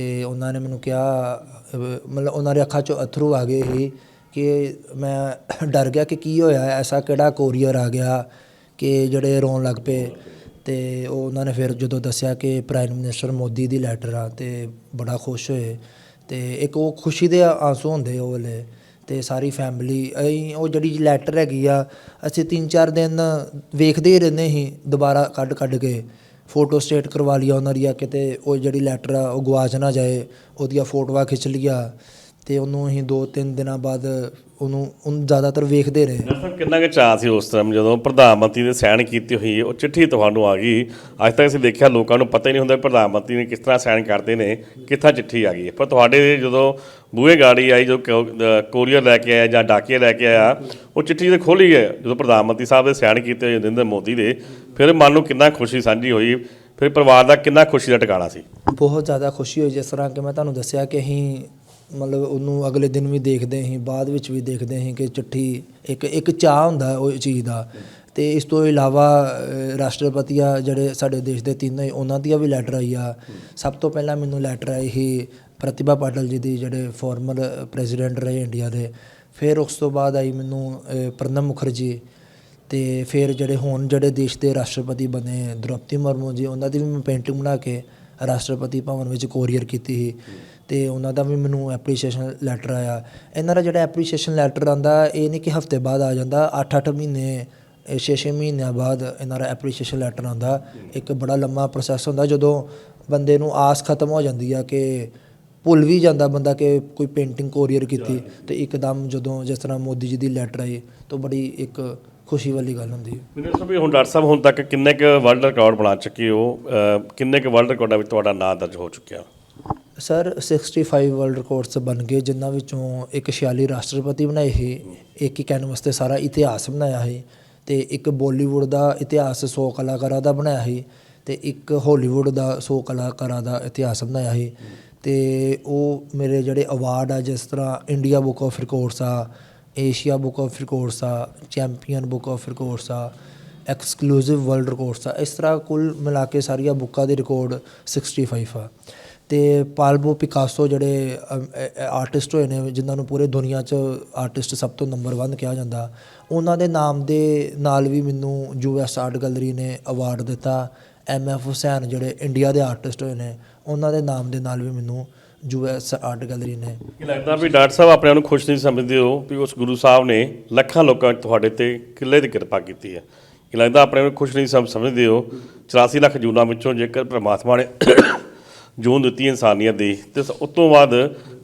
ਅਤੇ ਉਹਨਾਂ ਨੇ ਮੈਨੂੰ ਕਿਹਾ, ਮਤਲਬ ਉਹਨਾਂ ਦੇ ਅੱਖਾਂ 'ਚੋਂ ਅਥਰੂ ਆ ਗਏ ਸੀ ਕਿ ਮੈਂ ਡਰ ਗਿਆ ਕਿ ਕੀ ਹੋਇਆ, ਐਸਾ ਕਿਹੜਾ ਕੋਰੀਅਰ ਆ ਗਿਆ ਕਿ ਜਿਹੜੇ ਰੋਣ ਲੱਗ ਪਏ। ਅਤੇ ਉਹ ਉਹਨਾਂ ਨੇ ਫਿਰ ਜਦੋਂ ਦੱਸਿਆ ਕਿ ਪ੍ਰਾਈਮ ਮਿਨਿਸਟਰ ਮੋਦੀ ਦੀ ਲੈਟਰ ਆ ਅਤੇ ਬੜਾ ਖੁਸ਼ ਹੋਏ। ਅਤੇ ਇੱਕ ਉਹ ਖੁਸ਼ੀ ਦੇ ਆਂਸੂ ਹੁੰਦੇ ਉਹ ਵੇਲੇ। ਅਤੇ ਸਾਰੀ ਫੈਮਿਲੀ ਅਸੀਂ ਉਹ ਜਿਹੜੀ ਲੈਟਰ ਹੈਗੀ ਆ, ਅਸੀਂ 3-4 ਦਿਨ ਵੇਖਦੇ ਹੀ ਰਹਿੰਦੇ ਸੀ, ਦੁਬਾਰਾ ਕੱਢ ਕੱਢ ਕੇ। ਫੋਟੋ ਸਟੇਟ ਕਰਵਾ ਲਿਆ ਉਹਨਾਂ ਦੀ ਕਿਤੇ ਉਹ ਜਿਹੜੀ ਲੈਟਰ ਆ ਉਹ ਗਵਾਚ ਨਾ ਜਾਏ, ਉਹਦੀਆਂ ਫੋਟੋਆਂ ਖਿੱਚ ਲਿਆ ਤੇ ਉਹਨੂੰ ਅਸੀਂ 2-3 ਦਿਨਾਂ ਬਾਅਦ ਉਹਨੂੰ ਉਹਨੂੰ ਜ਼ਿਆਦਾਤਰ ਵੇਖਦੇ ਰਹੇ। ਡਾਕਟਰ ਸਾਹਿਬ ਕਿੰਨਾ ਕੁ ਚਾਅ ਸੀ ਉਸ ਟਾਈਮ ਜਦੋਂ ਪ੍ਰਧਾਨ ਮੰਤਰੀ ਨੇ ਸਾਈਨ ਕੀਤੀ ਹੋਈ ਉਹ ਚਿੱਠੀ ਤੁਹਾਨੂੰ ਆ ਗਈ। ਅੱਜ ਤੱਕ ਅਸੀਂ ਦੇਖਿਆ ਲੋਕਾਂ ਨੂੰ ਪਤਾ ਹੀ ਨਹੀਂ ਹੁੰਦਾ ਪ੍ਰਧਾਨ ਮੰਤਰੀ ਨੇ ਕਿਸ ਤਰ੍ਹਾਂ ਸਾਈਨ ਕਰਦੇ ਨੇ ਕਿੱਥਾਂ ਚਿੱਠੀ ਆ ਗਈ ਹੈ। ਪਰ ਤੁਹਾਡੇ ਜਦੋਂ ਬੂਹੇ ਗਾੜੀ ਆਈ ਜੋ ਕੋਰੀਅਰ ਲੈ ਕੇ ਆਇਆ ਜਾਂ ਡਾਕੀਆ ਲੈ ਕੇ ਆਇਆ ਉਹ ਚਿੱਠੀ ਤੇ ਖੋਲੀ ਹੈ ਜਦੋਂ ਪ੍ਰਧਾਨ ਮੰਤਰੀ ਸਾਹਿਬ ਦੇ ਸਾਈਨ ਕੀਤੇ ਹੋਏ ਨਰਿੰਦਰ ਮੋਦੀ ਦੇ ਫਿਰ ਮਨ ਨੂੰ ਕਿੰਨਾ ਖੁਸ਼ੀ ਸਾਂਝੀ ਹੋਈ ਫਿਰ ਪਰਿਵਾਰ ਦਾ ਕਿੰਨਾ ਖੁਸ਼ੀ ਦਾ ਟਿਕਾਣਾ ਸੀ? ਬਹੁਤ ਜ਼ਿਆਦਾ ਖੁਸ਼ੀ ਹੋਈ ਜਿਸ ਤਰ੍ਹਾਂ ਕਿ ਮੈਂ ਤੁਹਾਨੂੰ ਦੱਸਿਆ ਕਿ ਅਸੀਂ ਮਤਲਬ ਉਹਨੂੰ ਅਗਲੇ ਦਿਨ ਵੀ ਦੇਖਦੇ ਸੀ, ਬਾਅਦ ਵਿੱਚ ਵੀ ਦੇਖਦੇ ਸੀ ਕਿ ਚਿੱਠੀ ਇੱਕ ਇੱਕ ਚਾਅ ਹੁੰਦਾ ਉਹ ਚੀਜ਼ ਦਾ। ਅਤੇ ਇਸ ਤੋਂ ਇਲਾਵਾ ਰਾਸ਼ਟਰਪਤੀ ਆ ਜਿਹੜੇ ਸਾਡੇ ਦੇਸ਼ ਦੇ ਤਿੰਨ ਉਹਨਾਂ ਦੀਆਂ ਵੀ ਲੈਟਰ ਆਈ ਆ। ਸਭ ਤੋਂ ਪਹਿਲਾਂ ਮੈਨੂੰ ਲੈਟਰ ਆਈ ਸੀ ਪ੍ਰਤਿਭਾ ਪਾਟਲ ਜੀ ਦੀ, ਜਿਹੜੇ ਫਾਰਮਰ ਪ੍ਰੈਜ਼ੀਡੈਂਟ ਰਹੇ ਇੰਡੀਆ ਦੇ। ਫਿਰ ਉਸ ਤੋਂ ਬਾਅਦ ਆਈ ਮੈਨੂੰ ਪ੍ਰਣਬ ਮੁਖਰਜੀ। ਤੇ ਫਿਰ ਜਿਹੜੇ ਹੁਣ ਜਿਹੜੇ ਦੇਸ਼ ਦੇ ਰਾਸ਼ਟਰਪਤੀ ਬਣੇ ਦ੍ਰੋਪਦੀ ਮੁਰਮੂ ਜੀ, ਉਹਨਾਂ ਦੀ ਵੀ ਮੈਂ ਪੇਂਟਿੰਗ ਬਣਾ ਕੇ ਰਾਸ਼ਟਰਪਤੀ ਭਵਨ ਵਿੱਚ ਕੋਰੀਅਰ ਕੀਤੀ ਸੀ। ਤੇ ਉਹਨਾਂ ਦਾ ਵੀ ਮੈਨੂੰ ਐਪਰੀਸ਼ੀਏਸ਼ਨ ਲੈਟਰ ਆਇਆ। ਇਹਨਾਂ ਦਾ ਜਿਹੜਾ ਐਪਰੀਸ਼ੀਏਸ਼ਨ ਲੈਟਰ ਆਂਦਾ ਇਹ ਨਹੀਂ ਕਿ ਹਫ਼ਤੇ ਬਾਅਦ ਆ ਜਾਂਦਾ 8-8 ਮਹੀਨੇ 6-6 ਮਹੀਨਿਆਂ ਬਾਅਦ ਇਹਨਾਂ ਦਾ ਐਪਰੀਸ਼ੀਏਸ਼ਨ ਲੈਟਰ ਆਂਦਾ ਇੱਕ ਬੜਾ ਲੰਮਾ ਪ੍ਰੋਸੈਸ ਹੁੰਦਾ ਜਦੋਂ ਬੰਦੇ ਨੂੰ ਆਸ ਖਤਮ ਹੋ ਜਾਂਦੀ ਆ ਕਿ ਭੁੱਲ ਵੀ ਜਾਂਦਾ ਬੰਦਾ ਕਿ ਕੋਈ ਪੇਂਟਿੰਗ ਕੋਰੀਅਰ ਕੀਤੀ ਤੇ ਇੱਕਦਮ ਜਦੋਂ ਜਿਸ ਤਰ੍ਹਾਂ ਮੋਦੀ ਜੀ ਦੀ ਲੈਟਰ ਆਈ ਤਾਂ ਬੜੀ ਇੱਕ ਖੁਸ਼ੀ ਵਾਲੀ ਗੱਲ ਹੁੰਦੀ ਹੈ। ਮੈਨੂੰ ਦੱਸੋ ਵੀ ਹੁਣ ਡਾਕਟਰ ਸਾਹਿਬ ਹੁਣ ਤੱਕ ਕਿੰਨੇ ਕੁ ਵਰਲਡ ਰਿਕਾਰਡ ਬਣਾ ਚੁੱਕੇ ਹੋ? ਕਿੰਨੇ ਕੁ ਵਰਲਡ ਰਿਕਾਰਡਾਂ ਵਿੱਚ ਤੁਹਾਡਾ ਨਾਮ ਦਰਜ ਹੋ ਚੁੱਕਿਆ? ਸਰ 65 ਵਰਲਡ ਰਿਕਾਰਡਸ ਬਣ ਗਏ, ਜਿਨ੍ਹਾਂ ਵਿੱਚੋਂ ਇੱਕ 46 ਰਾਸ਼ਟਰਪਤੀ ਬਣਾਏ ਸੀ, ਇੱਕ ਹੀ ਕੈਨਵਸ ਤੇ ਸਾਰਾ ਇਤਿਹਾਸ ਬਣਾਇਆ ਸੀ, ਤੇ ਇੱਕ ਬਾਲੀਵੁੱਡ ਦਾ ਇਤਿਹਾਸ 100 ਕਲਾਕਾਰਾਂ ਦਾ ਬਣਾਇਆ ਸੀ, ਤੇ ਇੱਕ ਹਾਲੀਵੁੱਡ ਦਾ 100 ਕਲਾਕਾਰਾਂ ਦਾ ਇਤਿਹਾਸ ਬਣਾਇਆ ਸੀ, ਤੇ ਉਹ ਮੇਰੇ ਜਿਹੜੇ ਅਵਾਰਡ ਆ, ਜਿਸ ਤਰ੍ਹਾਂ ਇੰਡੀਆ ਬੁੱਕ ਆਫ ਰਿਕਾਰਡਸ ਆ ਏਸ਼ੀਆ ਬੁੱਕ ਆਫ ਰਿਕਾਰਡਸ ਆ ਚੈਂਪੀਅਨ ਬੁੱਕ ਆਫ ਰਿਕਾਰਡਸ ਆ ਐਕਸਕਲੂਸਿਵ ਵਰਲਡ ਰਿਕਾਰਡਸ ਆ, ਇਸ ਤਰ੍ਹਾਂ ਕੁੱਲ ਮਿਲਾ ਕੇ ਸਾਰੀਆਂ ਬੁੱਕਾਂ ਦੇ ਰਿਕਾਰਡ 65 ਆ। ਅਤੇ ਪਾਲਬੋ ਪਿਕਾਸੋ ਜਿਹੜੇ ਆਰਟਿਸਟ ਹੋਏ ਨੇ, ਜਿਨ੍ਹਾਂ ਨੂੰ ਪੂਰੇ ਦੁਨੀਆ 'ਚ ਆਰਟਿਸਟ ਸਭ ਤੋਂ ਨੰਬਰ ਵਨ ਕਿਹਾ ਜਾਂਦਾ, ਉਹਨਾਂ ਦੇ ਨਾਮ ਦੇ ਨਾਲ ਵੀ ਮੈਨੂੰ ਯੂ ਯੂਐਸ ਆਰਟ ਗੈਲਰੀ ਨੇ ਅਵਾਰਡ ਦਿੱਤਾ ਐਮਐਫ ਹੁਸੈਨ ਜਿਹੜੇ ਇੰਡੀਆ ਦੇ ਆਰਟਿਸਟ ਹੋਏ ਨੇ, ਉਹਨਾਂ ਦੇ ਨਾਮ ਦੇ ਨਾਲ ਵੀ ਮੈਨੂੰ ਯੂ ਯੂਐਸ ਆਰਟ ਗੈਲਰੀ ਨੇ। ਕੀ ਲੱਗਦਾ ਵੀ ਡਾਕਟਰ ਸਾਹਿਬ ਆਪਣੇ ਨੂੰ ਖੁਸ਼ ਨਹੀਂ ਸਮਝਦੇ ਹੋ ਵੀ ਉਸ ਗੁਰੂ ਸਾਹਿਬ ਨੇ ਲੱਖਾਂ ਲੋਕਾਂ 'ਚ ਤੁਹਾਡੇ ਤੇ ਕਿੱਲੇ ਦੀ ਕਿਰਪਾ ਕੀਤੀ ਹੈ? ਕੀ ਲੱਗਦਾ ਆਪਣੇ ਨੂੰ ਖੁਸ਼ ਨਹੀਂ ਸਮਝਦੇ ਹੋ? 84 ਲੱਖ ਜੂਨਾਂ ਵਿੱਚੋਂ ਜੇਕਰ ਪ੍ਰਮਾਤਮਾ ਨੇ ਜੂਨ ਦਿੱਤੀ ਇਨਸਾਨੀਅਤ ਦੀ ਤੇ ਉਸ ਤੋਂ ਬਾਅਦ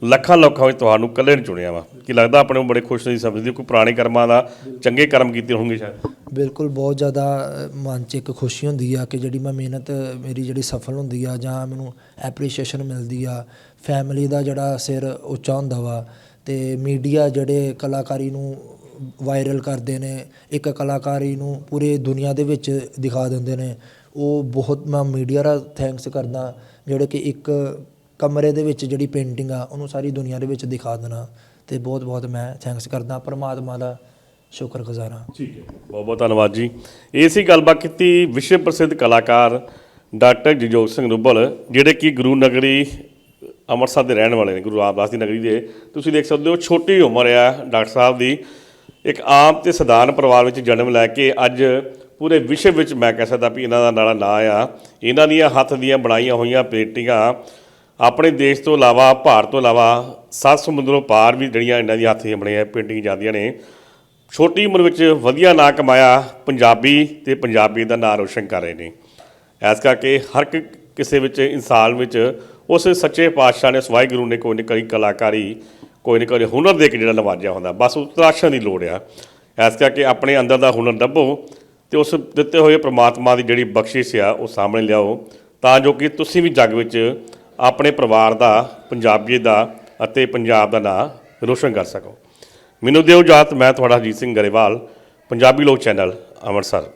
ਲੱਖਾਂ ਲੋਕਾਂ ਵਿੱਚ ਤੁਹਾਨੂੰ ਇਕੱਲੇ ਨੂੰ ਚੁਣਿਆ ਵਾ ਕੀ ਲੱਗਦਾ ਆਪਣੇ ਨੂੰ ਬੜੇ ਖੁਸ਼ ਨਹੀਂ ਸਮਝਦੇ ਹੋ? ਕੋਈ ਪੁਰਾਣੇ ਕਰਮਾਂ ਦਾ ਚੰਗੇ ਕਰਮ ਕੀਤੇ ਹੋਣਗੇ ਸ਼ਾਇਦ ਬਿਲਕੁਲ, ਬਹੁਤ ਜ਼ਿਆਦਾ ਮਨ 'ਚ ਇੱਕ ਖੁਸ਼ੀ ਹੁੰਦੀ ਆ ਕਿ ਜਿਹੜੀ ਮੈਂ ਮਿਹਨਤ, ਮੇਰੀ ਜਿਹੜੀ ਸਫਲ ਹੁੰਦੀ ਆ ਜਾਂ ਮੈਨੂੰ ਐਪਰੀਸ਼ੀਏਸ਼ਨ ਮਿਲਦੀ ਆ ਫੈਮਿਲੀ ਦਾ ਜਿਹੜਾ ਸਿਰ ਉੱਚਾ ਹੁੰਦਾ ਵਾ ਤੇ ਮੀਡੀਆ ਜਿਹੜੇ ਕਲਾਕਾਰੀ ਨੂੰ ਵਾਇਰਲ ਕਰਦੇ ਨੇ, ਇੱਕ ਕਲਾਕਾਰੀ ਨੂੰ ਪੂਰੇ ਦੁਨੀਆ ਦੇ ਵਿੱਚ ਦਿਖਾ ਦਿੰਦੇ ਨੇ, ਉਹ ਬਹੁਤ ਮੈਂ ਮੀਡੀਆ ਦਾ ਥੈਂਕਸ ਕਰਦਾ ਜਿਹੜੇ ਕਿ ਇੱਕ ਕਮਰੇ ਦੇ ਵਿੱਚ ਜਿਹੜੀ ਪੇਂਟਿੰਗ ਆ, ਉਹਨੂੰ ਸਾਰੀ ਦੁਨੀਆ ਦੇ ਵਿੱਚ ਦਿਖਾ ਦੇਣਾ ਅਤੇ ਬਹੁਤ ਬਹੁਤ ਮੈਂ ਥੈਂਕਸ ਕਰਦਾ, ਪਰਮਾਤਮਾ ਦਾ ਸ਼ੁਕਰਗੁਜ਼ਾਰ ਹਾਂ। ਠੀਕ ਹੈ। ਬਹੁਤ ਬਹੁਤ ਧੰਨਵਾਦ ਜੀ। ਇਹ ਸੀ ਗੱਲਬਾਤ ਕੀਤੀ ਵਿਸ਼ਵ ਪ੍ਰਸਿੱਧ ਕਲਾਕਾਰ ਡਾਕਟਰ ਜਗਜੋਤ ਸਿੰਘ ਰੁੱਬਲ, ਜਿਹੜੇ ਕਿ ਗੁਰੂ ਨਗਰੀ ਅੰਮ੍ਰਿਤਸਰ ਦੇ ਰਹਿਣ ਵਾਲੇ ਨੇ, ਗੁਰੂ ਰਾਮਦਾਸ ਦੀ ਨਗਰੀ ਦੇ। ਤੁਸੀਂ ਦੇਖ ਸਕਦੇ ਹੋ, ਛੋਟੀ ਉਮਰ ਆ ਡਾਕਟਰ ਸਾਹਿਬ ਦੀ। ਇੱਕ ਆਮ ਤੇ ਸਧਾਰਨ ਪਰਿਵਾਰ ਵਿੱਚ ਜਨਮ ਲੈ ਕੇ ਅੱਜ ਪੂਰੇ ਵਿਸ਼ਵ ਵਿੱਚ ਮੈਂ ਕਹਿ ਸਕਦਾ ਵੀ ਇਹਨਾਂ ਦਾ ਨਾਲਾ ਨਾਂ ਆ ਇਹਨਾਂ ਦੀਆਂ ਹੱਥ ਦੀਆਂ ਬਣਾਈਆਂ ਹੋਈਆਂ ਪੇਂਟਿੰਗਾਂ ਆਪਣੇ ਦੇਸ਼ ਤੋਂ ਇਲਾਵਾ, ਭਾਰਤ ਤੋਂ ਇਲਾਵਾ ਸੱਤ ਸਮੁੰਦਰੋਂ ਪਾਰ ਵੀ ਜਿਹੜੀਆਂ ਇਹਨਾਂ ਦੀਆਂ ਹੱਥ ਦੀਆਂ ਬਣੀਆਂ ਪੇਂਟਿੰਗ ਜਾਂਦੀਆਂ ਨੇ। ਛੋਟੀ ਉਮਰ ਵਿੱਚ ਵਧੀਆ ਨਾਂ ਕਮਾਇਆ ਪੰਜਾਬੀ ਤੇ ਪੰਜਾਬੀ ਦਾ ਨਾਂ ਰੋਸ਼ਨ ਕਰ ਰਹੇ ਨੇ। ਐਸ ਕਰਕੇ ਹਰ ਇੱਕ ਕਿਸੇ ਵਿੱਚ, ਇਨਸਾਨ ਵਿੱਚ ਉਸ ਸੱਚੇ ਪਾਤਸ਼ਾਹ ਨੇ ਸਵਾਈ ਗੁਰੂ ਨੇ ਕੋਈ ਨਾ ਕੋਈ ਕਲਾਕਾਰੀ ਕੋਈ ਨਾ ਕੋਈ ਹੁਨਰ ਦੇ ਕੇ ਜਿਹੜਾ ਨਵਾਜਿਆ ਹੁੰਦਾ, ਬਸ ਉਸ ਤਰਾਸ਼ਾਂ ਦੀ ਲੋੜ ਆ। ਐਸ ਕਰਕੇ ਆਪਣੇ ਅੰਦਰ ਦਾ ਹੁਨਰ ਲੱਭੋ ਤੇ ਉਸ ਦਿੱਤੇ ਹੋਏ ਪ੍ਰਮਾਤਮਾ ਦੀ ਜਿਹੜੀ ਬਖਸ਼ਿਸ਼ ਆ, ਉਹ ਸਾਹਮਣੇ ਲਿਆਓ। ਤਾਂ ਜੋ ਕਿ ਤੁਸੀਂ ਵੀ ਜੱਗ ਵਿੱਚ ਆਪਣੇ ਪਰਿਵਾਰ ਦਾ, ਪੰਜਾਬੀ ਦਾ ਅਤੇ ਪੰਜਾਬ ਦਾ ਨਾਂ ਰੋਸ਼ਨ ਕਰ ਸਕੋ। ਮੈਨੂੰ ਦਿਓ ਜਾਤ ਮੈਂ ਤੁਹਾਡਾ ਅਜੀਤ ਸਿੰਘ ਗਰੇਵਾਲ, ਪੰਜਾਬੀ ਲੋਕ ਚੈਨਲ, ਅੰਮ੍ਰਿਤਸਰ।